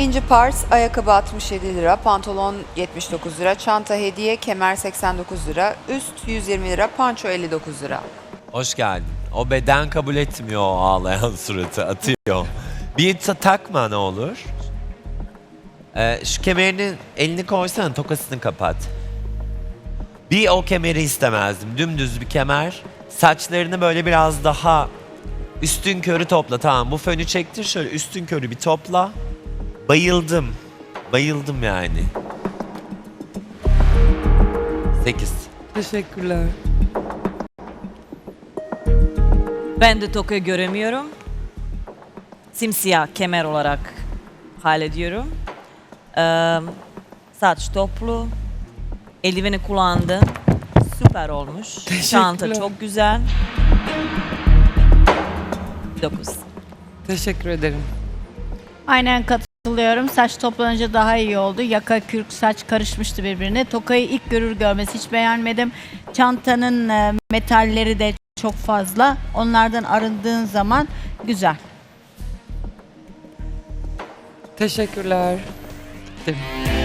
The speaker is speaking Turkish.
İkinci pars ayakkabı 67 lira, pantolon 79 lira, çanta hediye, kemer 89 lira, üst 120 lira, panço 59 lira. Hoş geldin. O beden kabul etmiyor o ağlayan suratı, atıyor. Bir ta- takma ne olur. Ee, şu kemerini elini koysana, tokasını kapat. Bir o kemeri istemezdim. Dümdüz bir kemer. Saçlarını böyle biraz daha üstün körü topla. Tamam bu fönü çektir şöyle üstün körü bir topla. Bayıldım. Bayıldım yani. 8. Teşekkürler. Ben de tokayı göremiyorum. Simsiyah kemer olarak hallediyorum. Ee, saç toplu. Eldiveni kullandım. Süper olmuş. Çanta çok güzel. 9. Teşekkür ederim. Aynen katılıyorum. Saç toplanınca daha iyi oldu. Yaka, kürk, saç karışmıştı birbirine. Tokayı ilk görür görmez hiç beğenmedim. Çantanın e, metalleri de çok fazla. Onlardan arındığın zaman güzel. Teşekkürler. Değil mi?